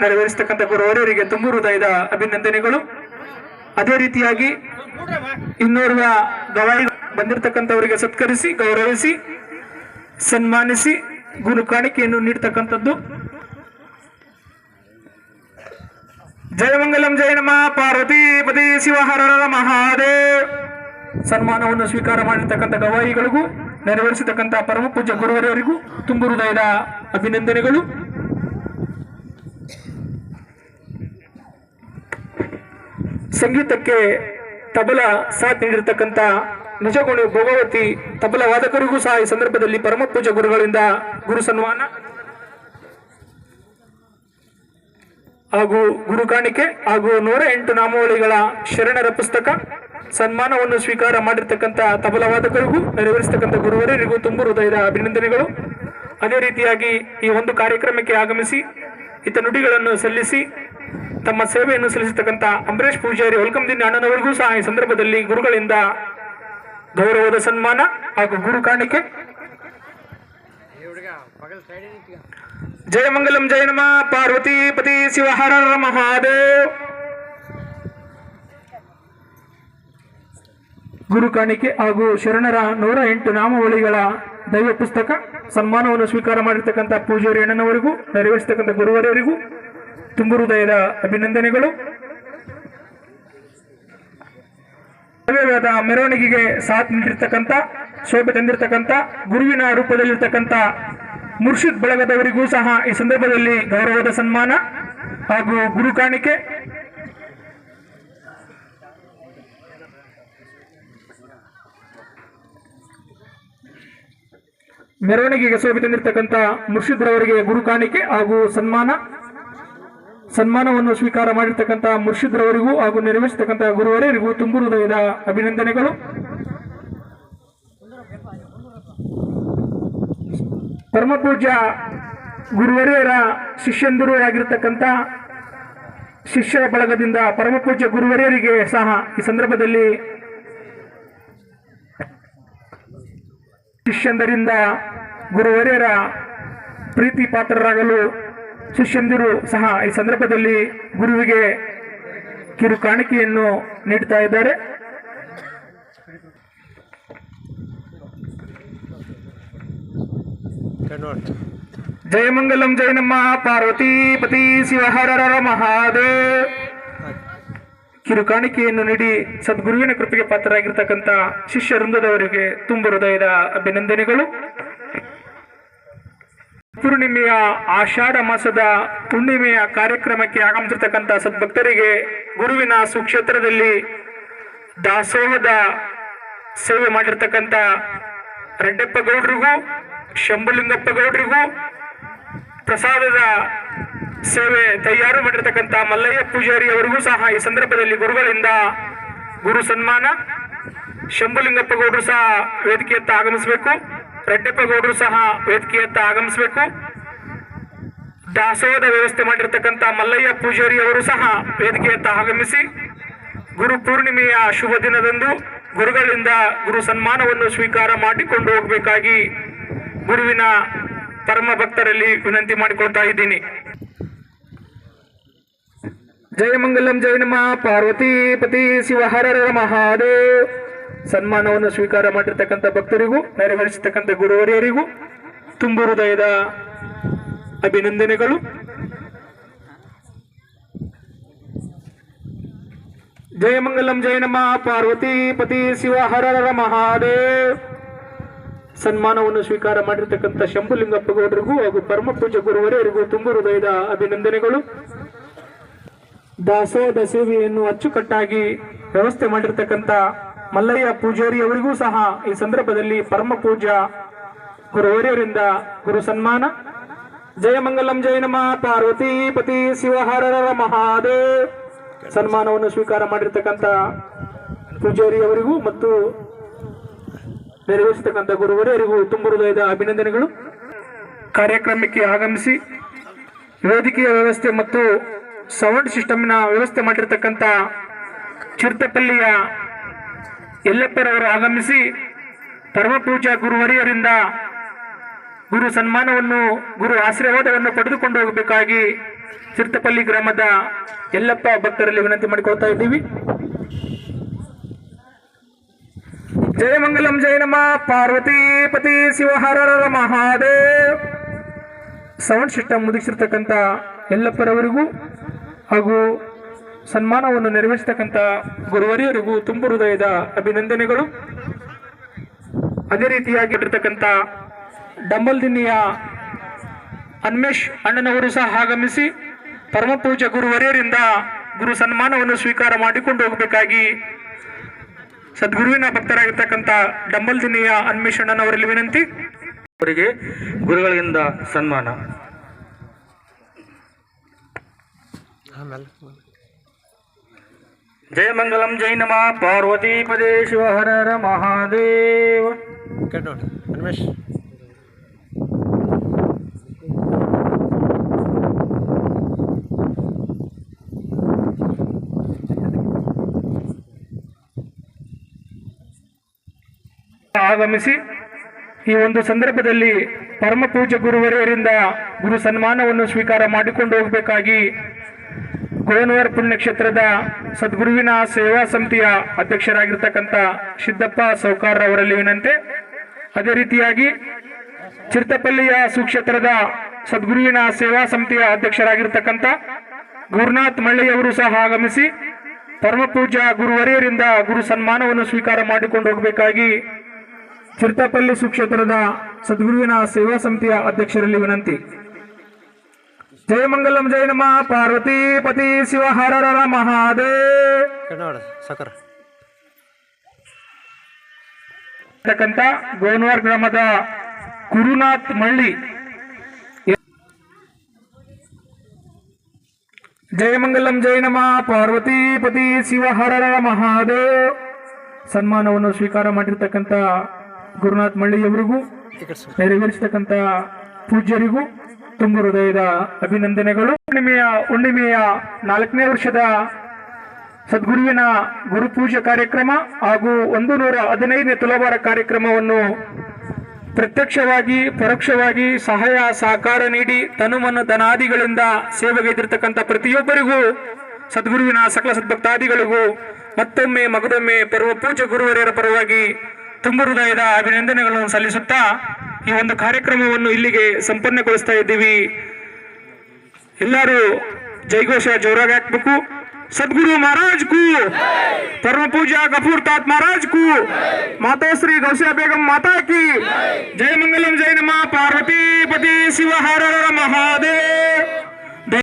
ನೆರವೇರಿಸತಕ್ಕಂಥ ಗುರುವರರಿಗೆ ತುಂಬ ಹೃದಯದ ಅಭಿನಂದನೆಗಳು. ಅದೇ ರೀತಿಯಾಗಿ ಇನ್ನೋರ್ವ ಗವಾಯಿ ಬಂದಿರತಕ್ಕಂಥವರಿಗೆ ಸತ್ಕರಿಸಿ, ಗೌರವಿಸಿ, ಸನ್ಮಾನಿಸಿ ಗುರು ಕಾಣಿಕೆಯನ್ನು ನೀಡ್ತಕ್ಕಂಥದ್ದು. ಜಯಮಂಗಲಂ ಜಯ ನಮ. ಪಾರ್ವತಿ ಪತಿ ಶಿವಹರ ಮಹಾದೇವ್. ಸನ್ಮಾನವನ್ನು ಸ್ವೀಕಾರ ಮಾಡಿರ್ತಕ್ಕಂಥ ಗವಾಯಿಗಳಿಗೂ, ನೆರವೇರಿಸತಕ್ಕಂಥ ಪರಮ ಪೂಜ್ಯ ಗುರುವರವರಿಗೂ ತುಂಬ ಹೃದಯದ ಅಭಿನಂದನೆಗಳು. ಸಂಗೀತಕ್ಕೆ ತಬಲ ಸಾಥ್ ನೀಡಿರ್ತಕ್ಕಂಥ ನಿಜಗುಣಿ ಭೋಗವತಿ ತಬಲ ವಾದಕರಿಗೂ ಸಹ ಈ ಸಂದರ್ಭದಲ್ಲಿ ಪರಮ ಪೂಜ ಗುರುಗಳಿಂದ ಗುರು ಸನ್ಮಾನ ಹಾಗೂ ಗುರು ಕಾಣಿಕೆ ಹಾಗೂ ನೂರ ಎಂಟು ನಾಮಾವಳಿಗಳ ಶರಣರ ಪುಸ್ತಕ ಸನ್ಮಾನವನ್ನು ಸ್ವೀಕಾರ ಮಾಡಿರ್ತಕ್ಕಂಥ ತಬಲ ವಾದಕರಿಗೂ ನೆರವೇರಿಸತಕ್ಕಂಥ ಗುರುವರಿಗೂ ತುಂಬ ಹೃದಯದ ಅಭಿನಂದನೆಗಳು. ಅದೇ ರೀತಿಯಾಗಿ ಈ ಒಂದು ಕಾರ್ಯಕ್ರಮಕ್ಕೆ ಆಗಮಿಸಿ ಇತ ನುಡಿಗಳನ್ನು ಸಲ್ಲಿಸಿ ತಮ್ಮ ಸೇವೆಯನ್ನು ಸಲ್ಲಿಸತಕ್ಕಂತ ಅಂಬರೀಶ್ ಪೂಜಾರಿ ಹೊಲ್ಕಂದಿನ ಅಣ್ಣನವರಿಗೂ ಸಹ ಈ ಸಂದರ್ಭದಲ್ಲಿ ಗುರುಗಳಿಂದ ಗೌರವದ ಸನ್ಮಾನ ಹಾಗೂ ಗುರು ಕಾಣಿಕೆ. ಜಯ ಮಂಗಲಂ, ಜಯ ನಮ. ಪಾರ್ವತಿ ಪತಿ ಶಿವ ಹರ ಹರ ಮಹಾದೇವ್. ಗುರು ಕಾಣಿಕೆ ಹಾಗೂ ಶರಣರ ನೂರ ಎಂಟು ನಾಮಾವಳಿಗಳ ದೈವ ಪುಸ್ತಕ ಸನ್ಮಾನವನ್ನು ಸ್ವೀಕಾರ ಮಾಡಿರ್ತಕ್ಕಂಥ ಪೂಜಾರಿ ಅಣ್ಣನವರಿಗೂ, ನೆರವೇರಿಸತಕ್ಕಂಥ ಗುರುವರವರಿಗೂ ತುಂಬ ಹೃದಯದ ಅಭಿನಂದನೆಗಳು. ಮೆರವಣಿಗೆಗೆ ಸಾಥ್ ನೀಡಿರ್ತಕ್ಕಂಥ, ಶೋಭೆ ತಂದಿರತಕ್ಕಂಥ, ಗುರುವಿನ ರೂಪದಲ್ಲಿರ್ತಕ್ಕಂಥ ಮುರ್ಷಿದ್ ಬಳಗದವರಿಗೂ ಸಹ ಈ ಸಂದರ್ಭದಲ್ಲಿ ಗೌರವದ ಸನ್ಮಾನ ಹಾಗೂ ಗುರು ಕಾಣಿಕೆ. ಮೆರವಣಿಗೆಗೆ ಶೋಭೆ ತಂದಿರತಕ್ಕಂಥ ಮುರ್ಷಿದ್ರವರಿಗೆ ಗುರು ಕಾಣಿಕೆ ಹಾಗೂ ಸನ್ಮಾನ. ಸನ್ಮಾನವನ್ನು ಸ್ವೀಕಾರ ಮಾಡಿರ್ತಕ್ಕಂಥ ಮುರ್ಷಿದ್ರವರಿಗೂ ಹಾಗೂ ನೆರವೇರಿಸತಕ್ಕಂಥ ಗುರುವರಿಗೂ ತುಂಬು ಹೃದಯದ ಅಭಿನಂದನೆಗಳು. ಪರಮಪೂಜ್ಯ ಗುರುವರಿಯರ ಶಿಷ್ಯಂದರು ಆಗಿರತಕ್ಕಂಥ ಶಿಷ್ಯ ಬಳಗದಿಂದ ಪರಮಪೂಜ್ಯ ಗುರುವರಿಯರಿಗೆ ಸಹ ಈ ಸಂದರ್ಭದಲ್ಲಿ ಶಿಷ್ಯಂದರಿಂದ ಗುರುವರಿಯರ ಪ್ರೀತಿ ಪಾತ್ರರಾಗಲು ಶಿಷ್ಯಂದಿರು ಸಹ ಈ ಸಂದರ್ಭದಲ್ಲಿ ಗುರುವಿಗೆ ಕಿರು ಕಾಣಿಕೆಯನ್ನು ನೀಡ್ತಾ ಇದ್ದಾರೆ. ಜಯಮಂಗಲಂ ಜಯನಮ್ಮ ಪಾರ್ವತಿ ಪತಿ ಶಿವ ಹರ ಹರ, ಮಹಾದೇವ್. ಕಿರು ಕಾಣಿಕೆಯನ್ನು ನೀಡಿ ಸದ್ಗುರುವಿನ ಕೃಪೆಗೆ ಪಾತ್ರರಾಗಿರ್ತಕ್ಕಂಥ ಶಿಷ್ಯ ವೃಂದದವರಿಗೆ ತುಂಬ ಹೃದಯದ ಅಭಿನಂದನೆಗಳು. ಪೂರ್ಣಿಮೆಯ ಆಷಾಢ ಮಾಸದ ಹುಣ್ಣಿಮೆಯ ಕಾರ್ಯಕ್ರಮಕ್ಕೆ ಆಗಮಿಸಿರ್ತಕ್ಕಂಥ ಸದ್ಭಕ್ತರಿಗೆ ಗುರುವಿನ ಸುಕ್ಷೇತ್ರದಲ್ಲಿ ದಾಸೋಹದ ಸೇವೆ ಮಾಡಿರ್ತಕ್ಕಂಥ ರೆಡ್ಡಪ್ಪ ಗೌಡ್ರಿಗೂ, ಶಂಭುಲಿಂಗಪ್ಪ ಗೌಡ್ರಿಗೂ ಪ್ರಸಾದದ ಸೇವೆ ತಯಾರು ಮಾಡಿರ್ತಕ್ಕಂಥ ಮಲ್ಲಯ್ಯ ಪೂಜಾರಿ ಅವರಿಗೂ ಸಹ ಈ ಸಂದರ್ಭದಲ್ಲಿ ಗುರುಗಳಿಂದ ಗುರು ಸನ್ಮಾನ. ಶಂಭುಲಿಂಗಪ್ಪ ಗೌಡರು ಸಹ ವೇದಿಕೆಯತ್ತ ಆಗಮಿಸಬೇಕು. ರೆಡ್ಡಪ್ಪ ಗೌಡರು ಸಹ ವೇದಿಕೆಯತ್ತ ಆಗಮಿಸಬೇಕು. ದಾಸೋಹದ ವ್ಯವಸ್ಥೆ ಮಾಡಿರ್ತಕ್ಕಂಥ ಮಲ್ಲಯ್ಯ ಪೂಜಾರಿ ಅವರು ಸಹ ವೇದಿಕೆಯತ್ತ ಆಗಮಿಸಿ ಗುರು ಪೂರ್ಣಿಮೆಯ ಶುಭ ದಿನದಂದು ಗುರುಗಳಿಂದ ಗುರು ಸನ್ಮಾನವನ್ನು ಸ್ವೀಕಾರ ಮಾಡಿಕೊಂಡು ಹೋಗಬೇಕಾಗಿ ಗುರುವಿನ ಪರಮ ಭಕ್ತರಲ್ಲಿ ವಿನಂತಿ ಮಾಡಿಕೊಳ್ತಾ ಇದ್ದೀನಿ. ಜಯ ಮಂಗಲಂ, ಜಯ ನಮಃ. ಪಾರ್ವತಿ ಪತಿ ಶಿವಹರ ಮಹಾದೇವ ಹರ ಮಹಾದೇವ್. ಸನ್ಮಾನವನ್ನು ಸ್ವೀಕಾರ ಮಾಡಿರ್ತಕ್ಕಂಥ ಭಕ್ತರಿಗೂ, ನೆರವೇರಿಸತಕ್ಕಂಥ ಗುರುವರಿಯರಿಗೂ ತುಂಬ ಹೃದಯದ ಅಭಿನಂದನೆಗಳು. ಜಯ ಮಂಗಲಂ, ಜಯ ನಮ, ಪಾರ್ವತಿ ಪತಿ, ಶಿವ ಹರ ಹರ ಮಹಾದೇವ್. ಸನ್ಮಾನವನ್ನು ಸ್ವೀಕಾರ ಮಾಡಿರ್ತಕ್ಕಂಥ ಶಂಭುಲಿಂಗಪ್ಪ ಗೌಡರಿಗೂ ಹಾಗೂ ಪರಮ ಪೂಜ್ಯ ಗುರುವರಿಯರಿಗೂ ತುಂಬ ಹೃದಯದ ಅಭಿನಂದನೆಗಳು. ದಾಸೋದ ಸೇವೆಯನ್ನು ಅಚ್ಚುಕಟ್ಟಾಗಿ ವ್ಯವಸ್ಥೆ ಮಾಡಿರ್ತಕ್ಕಂಥ ಮಲ್ಲಯ್ಯ ಪೂಜಾರಿ ಅವರಿಗೂ ಸಹ ಈ ಸಂದರ್ಭದಲ್ಲಿ ಪರಮ ಪೂಜಾ ಗುರುವರಿಯರಿಂದ ಗುರು ಸನ್ಮಾನ. ಜಯ ಮಂಗಲಂ, ಜಯ ನಮ. ಪಾರ್ವತಿ ಪತಿ ಶಿವ ಹರ ಹರ ಮಹಾದೇವ್. ಸನ್ಮಾನವನ್ನು ಸ್ವೀಕಾರ ಮಾಡಿರ್ತಕ್ಕಂಥ ಪೂಜಾರಿ ಅವರಿಗೂ ಮತ್ತು ನೆರವೇರಿಸತಕ್ಕಂಥ ಗುರುವರಿಯರಿಗೂ ತುಂಬ ಹೃದಯದ ಅಭಿನಂದನೆಗಳು. ಕಾರ್ಯಕ್ರಮಕ್ಕೆ ಆಗಮಿಸಿ ವೇದಿಕೆಯ ವ್ಯವಸ್ಥೆ ಮತ್ತು ಸೌಂಡ್ ಸಿಸ್ಟಮ್ನ ವ್ಯವಸ್ಥೆ ಮಾಡಿರ್ತಕ್ಕಂಥ ಚಿರ್ತಪಲ್ಲಿಯ ಯಲ್ಲಪ್ಪರವರು ಆಗಮಿಸಿ ಪರಮಪೂಜಾ ಗುರುವರಿಯರಿಂದ ಗುರು ಸನ್ಮಾನವನ್ನು, ಗುರು ಆಶೀರ್ವಾದವನ್ನು ಪಡೆದುಕೊಂಡು ಹೋಗಬೇಕಾಗಿ ಚಿರ್ತಪಲ್ಲಿ ಗ್ರಾಮದ ಎಲ್ಲಪ್ಪ ಭಕ್ತರಲ್ಲಿ ವಿನಂತಿ ಮಾಡಿಕೊಳ್ತಾ ಇದ್ದೀವಿ. ಜಯ ಮಂಗಲಂ, ಜಯ ನಮ. ಪಾರ್ವತಿ ಪತಿ ಶಿವಹರರ ಮಹಾದೇವ್. ಸೌಂಡ್ ಸಿಸ್ಟಮ್ ಮುಗಿಸಿರ್ತಕ್ಕಂಥ ಎಲ್ಲಪ್ಪರವರಿಗೂ ಹಾಗೂ ಸನ್ಮಾನವನ್ನು ನೆರವೇರಿಸತಕ್ಕಂಥ ಗುರುವರಿಯರಿಗೂ ತುಂಬು ಹೃದಯದ ಅಭಿನಂದನೆಗಳು. ಅದೇ ರೀತಿಯಾಗಿ ಇಟ್ಟಿರ್ತಕ್ಕಂಥ ಡಂಬಲ್ ದಿನ್ನಿಯ ಅನ್ಮೇಶ್ ಅಣ್ಣನವರು ಸಹ ಆಗಮಿಸಿ ಪರಮಪೂಜ ಗುರುವರಿಯರಿಂದ ಗುರು ಸನ್ಮಾನವನ್ನು ಸ್ವೀಕಾರ ಮಾಡಿಕೊಂಡು ಹೋಗಬೇಕಾಗಿ ಸದ್ಗುರುವಿನ ಭಕ್ತರಾಗಿರ್ತಕ್ಕಂಥ ಡಂಬಲ್ ದಿನ್ನಿಯ ಅನ್ಮೇಶ್ ಅಣ್ಣನವರಲ್ಲಿ ವಿನಂತಿ. ಅವರಿಗೆ ಗುರುಗಳಿಂದ ಸನ್ಮಾನ. ಜಯ ಮಂಗಲಂ ಜೈ ನಮ ಪಾರ್ವತಿ ಪದೇ ಶಿವ ಹರ ಮಹಾದೇವ. ಅನ್ವೇಷ್. ಆಗಮಿಸಿ ಈ ಒಂದು ಸಂದರ್ಭದಲ್ಲಿ ಪರಮ ಪೂಜ್ಯ ಗುರುವರಿಯರಿಂದ ಗುರು ಸನ್ಮಾನವನ್ನು ಸ್ವೀಕಾರ ಮಾಡಿಕೊಂಡು ಹೋಗಬೇಕಾಗಿ ಗೋನವರ ಪುಣ್ಯಕ್ಷೇತ್ರದ ಸದ್ಗುರುವಿನ ಸೇವಾ ಸಮಿತಿಯ ಅಧ್ಯಕ್ಷರಾಗಿರ್ತಕ್ಕಂಥ ಸಿದ್ದಪ್ಪ ಸೌಕಾರ್ ಅವರಲ್ಲಿ ವಿನಂತೆ. ಅದೇ ರೀತಿಯಾಗಿ ಚಿರ್ತಪಲ್ಲಿಯ ಸುಕ್ಷೇತ್ರದ ಸದ್ಗುರುವಿನ ಸೇವಾ ಸಮಿತಿಯ ಅಧ್ಯಕ್ಷರಾಗಿರ್ತಕ್ಕಂಥ ಗುರುನಾಥ್ ಮಳ್ಳಿಯವರು ಸಹ ಆಗಮಿಸಿ ಪರಮ ಪೂಜಾ ಗುರುವರಿಯರಿಂದ ಗುರು ಸನ್ಮಾನವನ್ನು ಸ್ವೀಕಾರ ಮಾಡಿಕೊಂಡು ಹೋಗಬೇಕಾಗಿ ಚಿರ್ತಪಲ್ಲಿ ಸುಕ್ಷೇತ್ರದ ಸದ್ಗುರುವಿನ ಸೇವಾ ಸಮಿತಿಯ ಅಧ್ಯಕ್ಷರಲ್ಲಿ ವಿನಂತಿ. ಜಯ ಮಂಗಲಂ ಜಯ ನಮ ಪಾರ್ವತಿ ಪತಿ ಶಿವ ಹರ ಮಹಾದೇವ್ ಸಕರ ಸಾಕರ ಗೋನ್ವಾರ್ ಗ್ರಾಮದ ಗುರುನಾಥ್ ಮಳ್ಳಿ. ಜಯ ಮಂಗಲಂ ಜಯ ನಮ ಪಾರ್ವತಿ ಪತಿ ಶಿವ ಹರರ ಮಹಾದೇವ್. ಸನ್ಮಾನವನ್ನು ಸ್ವೀಕಾರ ಮಾಡಿರ್ತಕ್ಕಂಥ ಗುರುನಾಥ್ ಮಳ್ಳಿಯವರಿಗೂ ನೆರವೇರಿಸತಕ್ಕಂಥ ಪೂಜ್ಯರಿಗೂ ತುಂಬ ಹೃದಯದ ಅಭಿನಂದನೆಗಳು. ಹುಣ್ಣಿಮೆಯ ಹುಣ್ಣಿಮೆಯ ನಾಲ್ಕನೇ ವರ್ಷದ ಸದ್ಗುರುವಿನ ಗುರುಪೂಜೆ ಕಾರ್ಯಕ್ರಮ ಹಾಗೂ ಒಂದು ನೂರ ಹದಿನೈದನೇ ತುಲಾಭಾರ ಕಾರ್ಯಕ್ರಮವನ್ನು ಪ್ರತ್ಯಕ್ಷವಾಗಿ, ಪರೋಕ್ಷವಾಗಿ ಸಹಾಯ, ಸಹಕಾರ ನೀಡಿ ತನುಮನ ಧನಾದಿಗಳಿಂದ ಸೇವೆಗೈದಿರ್ತಕ್ಕಂಥ ಪ್ರತಿಯೊಬ್ಬರಿಗೂ, ಸದ್ಗುರುವಿನ ಸಕಲ ಸದ್ಭಕ್ತಾದಿಗಳಿಗೂ ಮತ್ತೊಮ್ಮೆ ಮಗದೊಮ್ಮೆ ಪರ್ವ ಪೂಜೆ ಗುರುವರಿಯರ ಪರವಾಗಿ ತುಂಬ ಹೃದಯದ ಅಭಿನಂದನೆಗಳನ್ನು ಸಲ್ಲಿಸುತ್ತಾ ಈ ಒಂದು ಕಾರ್ಯಕ್ರಮವನ್ನು ಇಲ್ಲಿಗೆ ಸಂಪನ್ನಗೊಳಿಸ್ತಾ ಇದ್ದೀವಿ. ಎಲ್ಲರೂ ಜೈಘೋಷ ಜೋರಾಗಿ ಹಾಕ್ಬೇಕು. ಸದ್ಗುರು ಮಹಾರಾಜ್ ಕು. ಪರಮ ಪೂಜಾ ಗಫೂರ್ ತಾತ್ ಮಹಾರಾಜ್ ಕು. ಮಾತೋಶ್ರೀ ಗೌಸಿಯಾ ಬೇಗಂ ಮಾತಾ ಕಿ. ಜಯ ಮಂಗಲಂ ಜಯ ನಮ. ಪಾರ್ವತಿ ಪತಿ ಶಿವ ಹರ ಹರ ಮಹಾದೇವ್.